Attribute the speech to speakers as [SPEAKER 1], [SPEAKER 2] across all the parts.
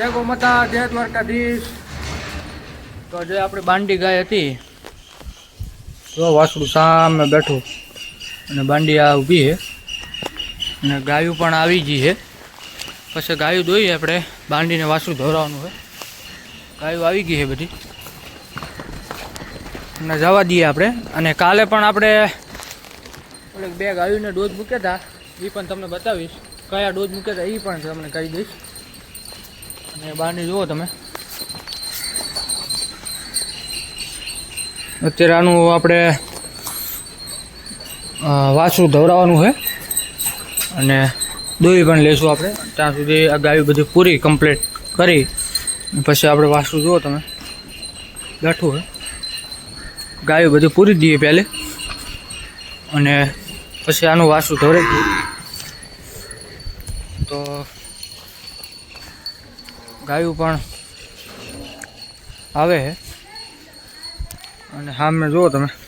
[SPEAKER 1] જય ગોમાતા જય દ્વારકાધીશ. તો જે આપણે બાંડી ગાય હતી, તો વાસડું સામે બેઠું અને બાંડી આ ઊભી છે. અને ગાયું પણ આવી ગઈ છે. પછી ગાયું દોઈએ આપણે, બાંડીને વાસડું ધોરાવાનું છે. ગાયું આવી ગઈ છે બધી. અને જવા દઈએ આપણે. અને કાલે પણ આપણે બે ગાયુંને ડોઝ મૂક્યા હતા. એ પણ તમને બતાવીશ. કયા ડોઝ મૂક્યા હતા એ પણ તમને કહી દઈશ. અને બહારની જુઓ તમે. અત્યારે આનું આપણે વાસરું વાસું ધવડાવવાનું છે. અને દોઈ પણ લેશું આપણે. ત્યાં સુધી આ ગાયું બધું પૂરી કમ્પ્લીટ કરી. પછી આપણે વાસું જુઓ તમે. બેઠું હોય ગાયું બધું પૂરી દઈએ પહેલે. અને પછી આનું વાસું ધોરે તો ગાયું પણ આવે છે. અને સામે જુઓ તમે. તો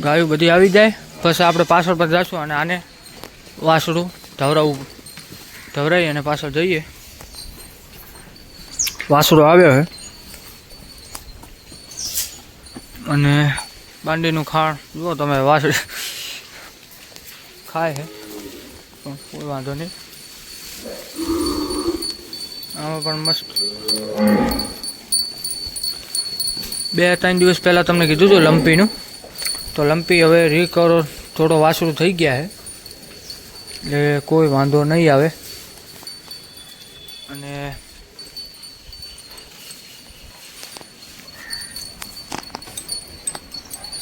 [SPEAKER 1] ગાયું બધી આવી જાય. પછી આપણે પાછળ પર જઈશું અને આને વાસડું ધવરાવવું ધવરાઈ અને પાછળ જઈએ. વાસુરો આવ્યો છે અને બાંડીનું ખાણ જુઓ તમે વાસળ ખાય છે પણ કોઈ વાંધો નહીં. આમાં પણ મસ્ત. બે ત્રણ દિવસ પહેલાં તમને કીધું હતું લંપીનું. તો લંપી હવે રિકવર થોડો વાસરું થઈ ગયા છે એટલે કોઈ વાંધો નહીં આવે. અને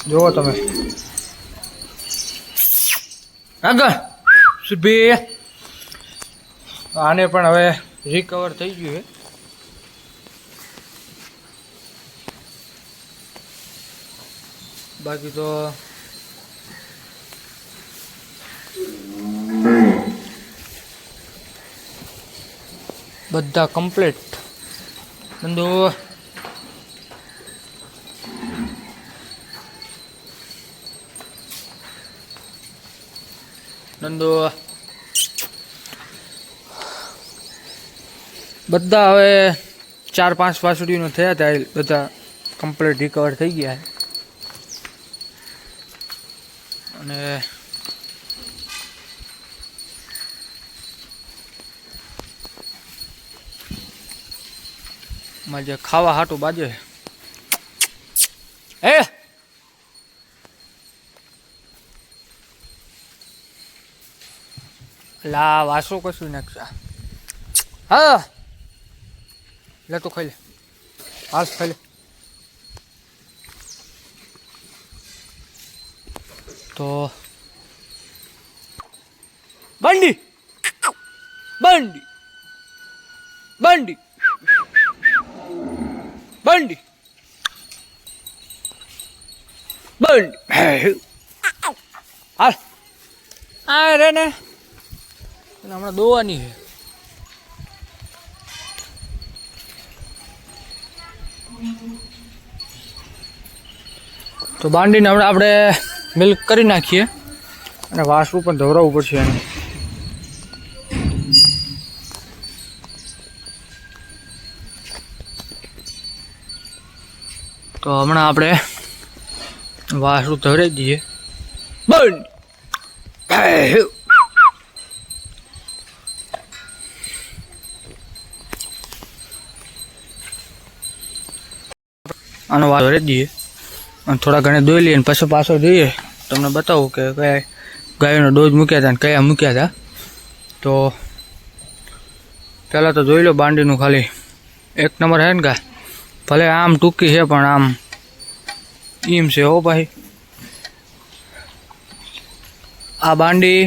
[SPEAKER 1] જુઓ તમે. આગળ, સુભી. આને પણ હવે રિકવર થઈ ગયું છે. બાકી તો બધા કમ્પ્લીટ બંધુ નંદુ. બધા હવે ચાર પાંચ પાસડીનો થયા હતા બધા કમ્પ્લીટ રિકવર થઈ ગયા. અને માં જે ખાવા હાટું બાજે એ લા, વાસુ કશું નાખશા? હા. લે તું ખાઈ લે. હાલ ખાઈ લે. તો બંડી. બંડી. બંડી. બંડી બંડી હાલ. આ રે ને. હમણાં દોવાની છે. તો બાંડીને હમણાં આપણે મિલ્ક કરી નાખીએ. અને વાસવું પણ ધવરાવવું પડશે એને. તો હમણાં આપણે વાસરું ધવરાઈ દઈએ. બંધ! આનો વાસ ધરી દઈએ. અને થોડા ઘણા દોઈ લઈએ અને પછી પાછળ જોઈએ. તમને બતાવું કે કયા ગાયોનો ડોઝ મૂક્યા હતા અને કયા મૂક્યા હતા તો પહેલાં તો જોઈ લો બાંડીનું ખાલી એક નંબર છે ને કા ભલે આમ ટૂંકી છે, પણ આમ એમ છે હો ભાઈ. આ બાંડી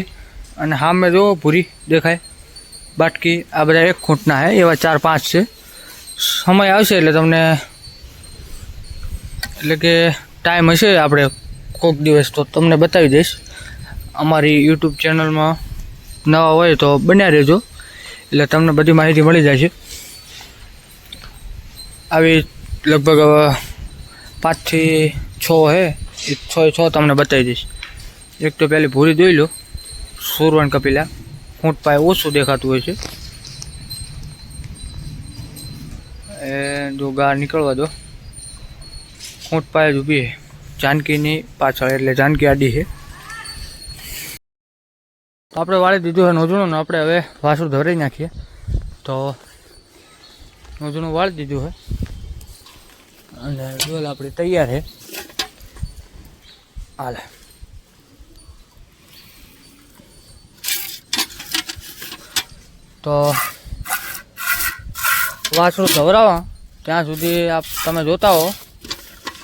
[SPEAKER 1] અને સામે જો ભૂરી દેખાય, બાટકી, આ બધા એક ખૂંટના છે એવા ચાર પાંચ છે. સમય આવશે એટલે તમને એટલે કે ટાઈમ હશે આપણે કોઈક દિવસ તો તમને બતાવી દઈશ. અમારી યુટ્યુબ ચેનલમાં નવા હોય તો બન્યા રહેજો. એટલે તમને બધી માહિતી મળી જાય છે. આવી લગભગ પાંચથી છ હે. એ છ છ તમને બતાવી દઈશ. એક તો પહેલી ભૂરી જોઈ લો, સુરવણ કપિલા. ફૂટ પાય ઓછું દેખાતું હોય છે. એ જો ગાર નીકળવા દો. ફૂંટ પાય જ ઊભી છે. જાનકીની પાછળ, એટલે જાનકી આડી છે. તો આપણે વાળી દીધું છે નોજણું ને આપણે હવે વાસુ ધરી નાખીએ. તો નોજણું વાળી દીધું હોય અને ડોલ આપણી તૈયાર છે હાલે. તો વાસણું ધવરાવા. ત્યાં સુધી આપ તમે જોતા હો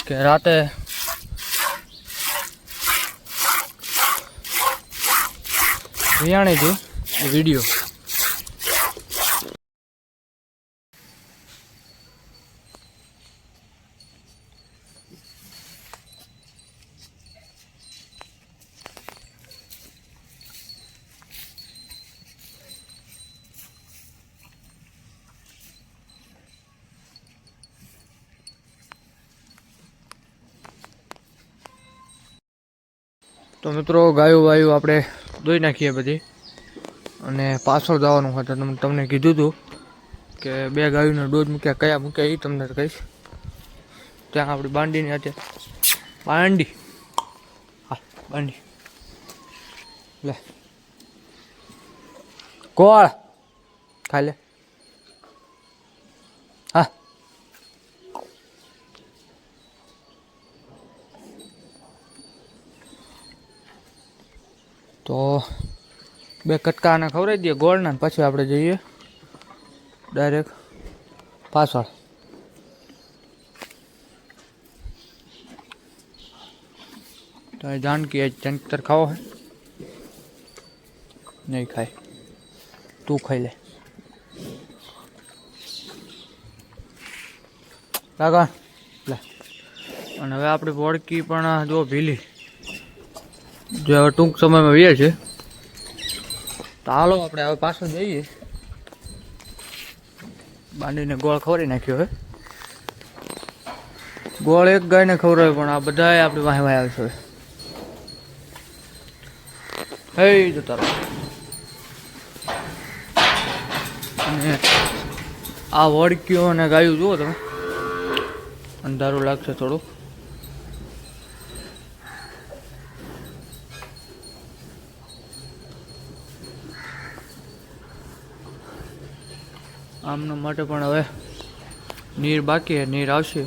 [SPEAKER 1] કે રાતે વિયાણી હતી વીડિયો. તો મિત્રો ગાયું વાયું આપણે દોઈ નાખીએ બધી. અને પાછળ જવાનું હોય તો તમને કીધું હતું કે બે ગાયોનો ડોઝ મૂક્યા, કયા મૂક્યા એ તમને કહીશ. ત્યાં આપણી બાંડીની અત્યારે બાંડી. હા, બાંડી. લે. કોળ ખાઈ તો બે કટકા આને ખવડાવી દઈએ ગોળના પછી આપણે જઈએ ડાયરેક્ટ પાછળ. તો જાનકી આજ જંતર ખાવો હે? નહીં ખાય. તું ખાઈ લે. કાકા લે. અને હવે આપણી વળકી પણ જો ભીલી. જે હવે ટૂંક સમયમાં વીએ છે તો હાલો આપણે હવે પાછળ જઈએ. બાંધીને ગોળ ખવડી નાખ્યો હવે ગોળ એક ગાયને ખવડાવે પણ આ બધાય આપણી વાહે વાહે આવશે હે, જો તારો. અને આ વડક્યું અને ગાયું જુઓ તમે. અંધારું લાગશે થોડું આમના માટે પણ હવે નીર બાકી નીર આવશે.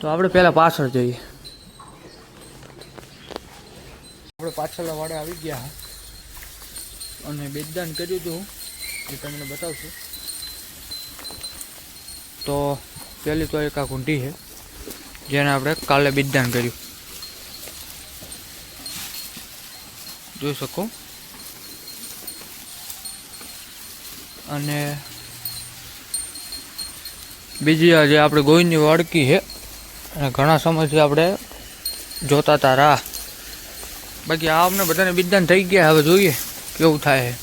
[SPEAKER 1] તો આપણે પહેલાં પાછળ જઈએ. આપણે પાછળના વાડે આવી ગયા અને બેદદાન કર્યું હતું એ તમને બતાવશું. તો પહેલી તો એક આ કુંડી છે, જેને આપણે કાલે બિદદાન કર્યું. જોઈ શકો? અને બીજી આ જે આપણે ગોવિંદની વાડકી છે અને ઘણા સમયથી આપણે જોતા હતા રાહ. બાકી આ અમને બધાને બિદાન થઈ ગયા, હવે જોઈએ કેવું થાય.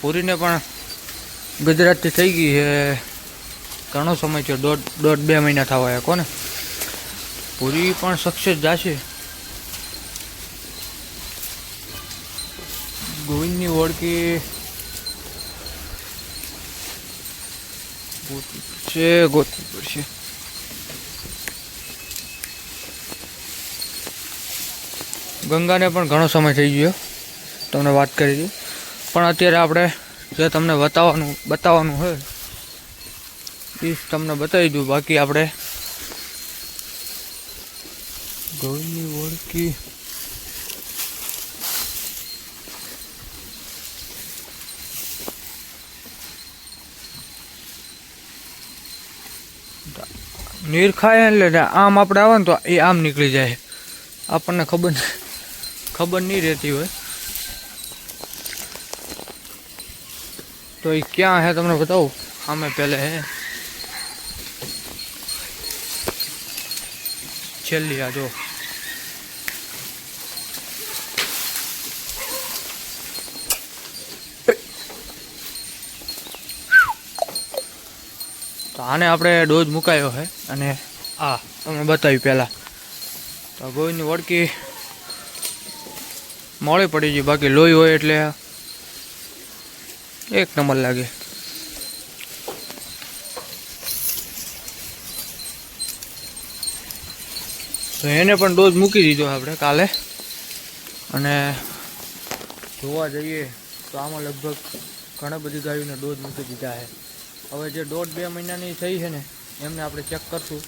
[SPEAKER 1] પૂરીને પણ ગુજરાતથી થઈ ગઈ છે, ઘણો સમય છે દોઢ દોઢ બે મહિના થવા એ કોને? પૂરી પણ સક્સેસ જશે. ગોવિંદની ઓળખી ગોતવી પડશે ગોતવી પડશે ગંગાને પણ ઘણો સમય થઈ ગયો. તમને વાત કરી હતી. પણ અત્યારે આપણે જે તમને બતાવવાનું બતાવવાનું હોય, એ તમને બતાવી દઉં. બાકી આપણે ગૌની ઓળખી નીર ખાય એટલે આમ આપણે આવે ને તો એ આમ નીકળી જાય. આપણને ખબર ન- ખબર નહીં રહેતી હોય. તો એ ક્યાં હે તમને બતાવું? આમે પહેલે હે. છેલ્લી આ જો. તો આને આપણે ડોઝ મુકાયો છે અને આ તમને બતાવ્યું પહેલાં. તો ગોળની વળકી મોડી પડી ગઈ, બાકી લોહી હોય એટલે એક નંબર લાગે. તો એને પણ ડોઝ મૂકી દીધો આપણે કાલે. અને જોવા જઈએ તો આમાં લગભગ ઘણા બધી ગાયોને ડોઝ મૂકી દીધા છે હવે જે દોઢ બે મહિનાની થઈ છે ને, એમને આપણે ચેક કરશું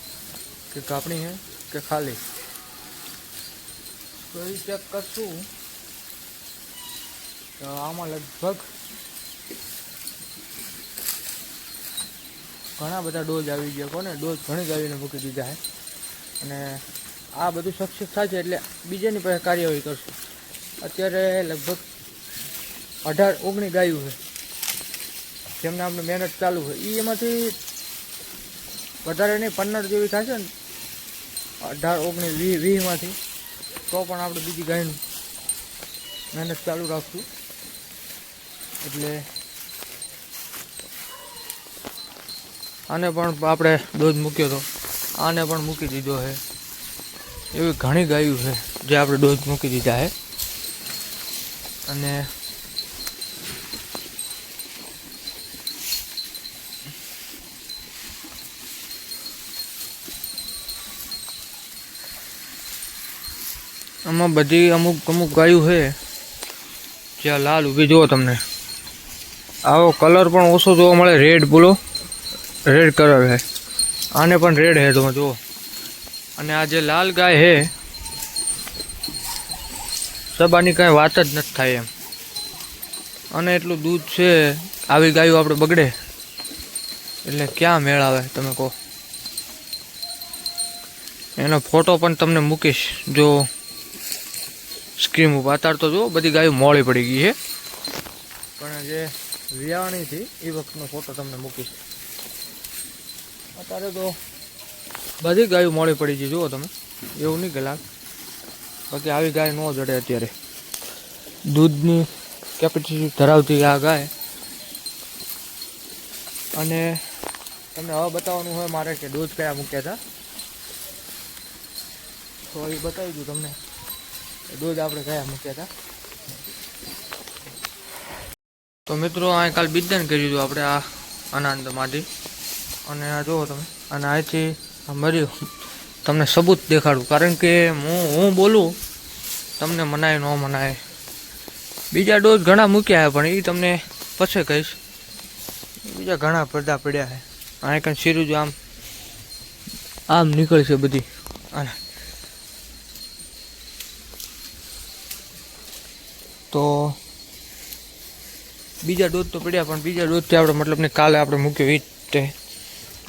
[SPEAKER 1] કે કાપણી છે કે ખાલી. તો એ ચેક કરશું તો આમાં લગભગ ઘણા બધા ડોઝ આવી ગયા કોને? ડોઝ ઘણી જ આવીને મૂકી દીધા છે. અને આ બધું સક્સેસ થશે એટલે બીજાની પાસે કાર્યવાહી કરશું. અત્યારે લગભગ અઢાર, ઓગણીસ ગાયું છે. જેમને આપણે મહેનત ચાલુ છે એ એમાંથી વધારે નહીં, પંદર જેવી થશે ને, અઢાર, ઓગણીસ વીસ વીસમાંથી, તો પણ આપણે બીજી ગાયનું મહેનત ચાલુ રાખશું. એટલે આને પણ આપણે ડોઝ મૂક્યો હતો આને પણ મૂકી દીધો છે એવી ઘણી ગાયું છે જે આપણે ડોઝ મૂકી દીધા છે અને આમાં બધી અમુક અમુક ગાયું છે. જ્યાં લાલ ઊભી જુઓ તમને. આવો કલર પણ ઓછો જોવા મળે. રેડ બોલો રેડ કલર છે. આને પણ રેડ છે, તમે જુઓ. અને આ જે લાલ ગાય છે, સબાની કાંઈ વાત જ નથી થાય એમ. અને એટલું દૂધ છે, આવી ગાયો આપણે બગડે. એટલે ક્યાં મેળ આવે, તમે કહો. એનો ફોટો પણ તમને મૂકીશ. જો સ્ક્રીન ઉપર તો જુઓ, બધી ગાયો મોડી પડી ગઈ છે. પણ જે વિયાણી હતી એ વખતનો ફોટો તમને મૂકીશ. અત્યારે તો બધી ગાયો મોડી પડી ગઈ, જુઓ તમે. એવું નહીં કે બાકી આવી ગાય ન જડે અત્યારે. દૂધની કેપેસિટી ધરાવતી આ ગાય. અને તમને હવે બતાવવાનું હોય મારે કે દૂધ કયા મૂક્યા હતા. તો એ બતાવી દઉં તમને. દૂધ આપણે કયા મૂક્યા હતા. તો મિત્રો, આ કાલ બિદાન કર્યું હતું આપણે આ આનંદમાંથી અને આ જુઓ તમે, અને અહીંથી આ મર્યું તમને સબૂત દેખાડું. કારણ કે હું હું બોલું, તમને મનાય, ન મનાય. બીજા ડોઝ ઘણા મૂક્યા છે, પણ એ તમને પછી કહીશ. બીજા ઘણા પડદા પડ્યા છે. અહીં કંઈ સિરીજ આમ આમ નીકળશે બધી. અને તો બીજા ડોઝ તો પડ્યા, પણ બીજા ડોઝથી આપણે મતલબ ને કાલે આપણે મૂક્યો એ જ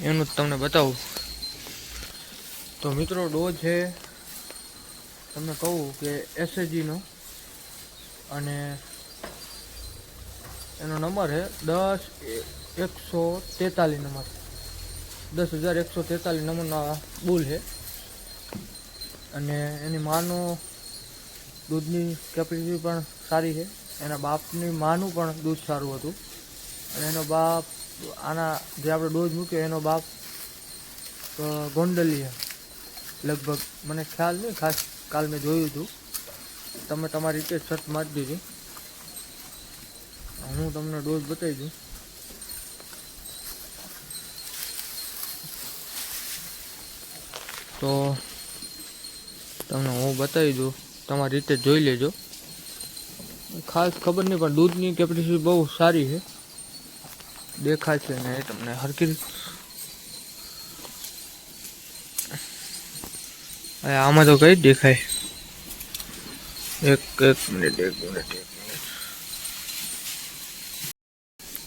[SPEAKER 1] એનું જ તમને બતાવું. તો મિત્રો, ડોઝ છે, તમને કહું કે એસએજીનો અને એનો નંબર છે દસ એકસો તેતાલીસ નંબર. દસ હજાર એકસો તેતાલીસ નંબરના બુલ છે. અને એની માનો દૂધની કેપેસિટી પણ સારી છે. એના બાપની માનું પણ દૂધ સારું હતું. અને એનો બાપ આના જે આપણે ડોઝ મૂક્યો એનો બાપ અ, લગભગ મને ખ્યાલ નહીં ખાસ કાલ મેં જોયું હતું. તમે તમારી રીતે શર્ટ મારી દીધી. હું તમને ડોઝ બતાવી દઉં. તો તમને હું બતાવી દઉં. તમારી રીતે જોઈ લેજો. ખાસ ખબર નહીં, પણ દૂધની કેપેસિટી બહુ સારી છે. દેખાય છે ને એ તમને હરકી રીતે- હવે આમાં તો કઈ જ દેખાય? એક એક મિનિટ એક મિનિટ એક મિનિટ.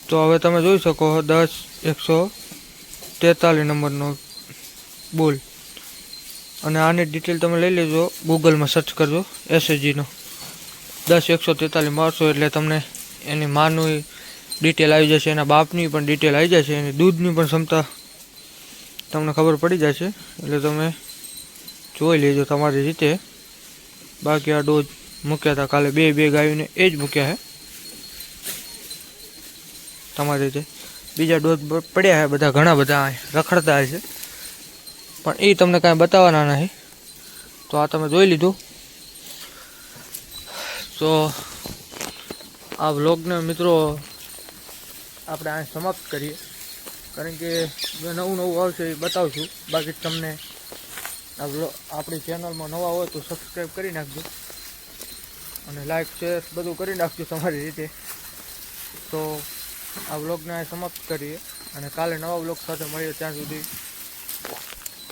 [SPEAKER 1] તો હવે તમે જોઈ શકો છો દસ, એકસો તેતાલીસ નંબરનો બોલ. અને આની ડિટેલ તમે લઈ લેજો. ગૂગલમાં સર્ચ કરજો. એસએચજીનો દસ, એકસો તેતાલીસ મારશો એટલે તમને એની માનું ડિટેલ આવી જશે, એના બાપની પણ ડિટેલ આવી જશે, એની દૂધની પણ ક્ષમતા તમને ખબર પડી જશે. એટલે તમે જોઈ લેજો તમારી રીતે. બાકી આ ડોઝ મૂક્યા હતા કાલે. બે બે ગાયોને એ જ મૂક્યા છે તમારી રીતે. બીજા ડોઝ પડ્યા છે બધા, ઘણા બધા રખડતા છે પણ એ તમને કાંઈ બતાવવાના નહીં. તો આ તમે જોઈ લીધું. તો આ વ્લોગને મિત્રો આપણે અહીં સમાપ્ત કરીએ. કારણ કે જે નવું નવું આવશે એ બતાવશું. બાકી તમને આ આપણી ચેનલમાં નવા હોય તો સબસ્ક્રાઈબ કરી નાખજો. અને લાઈક શેર બધું કરી નાખજો તમારી રીતે. તો આ વ્લોગને સમાપ્ત કરીએ. અને કાલે નવા વ્લોગ સાથે મળીએ ત્યાં સુધી.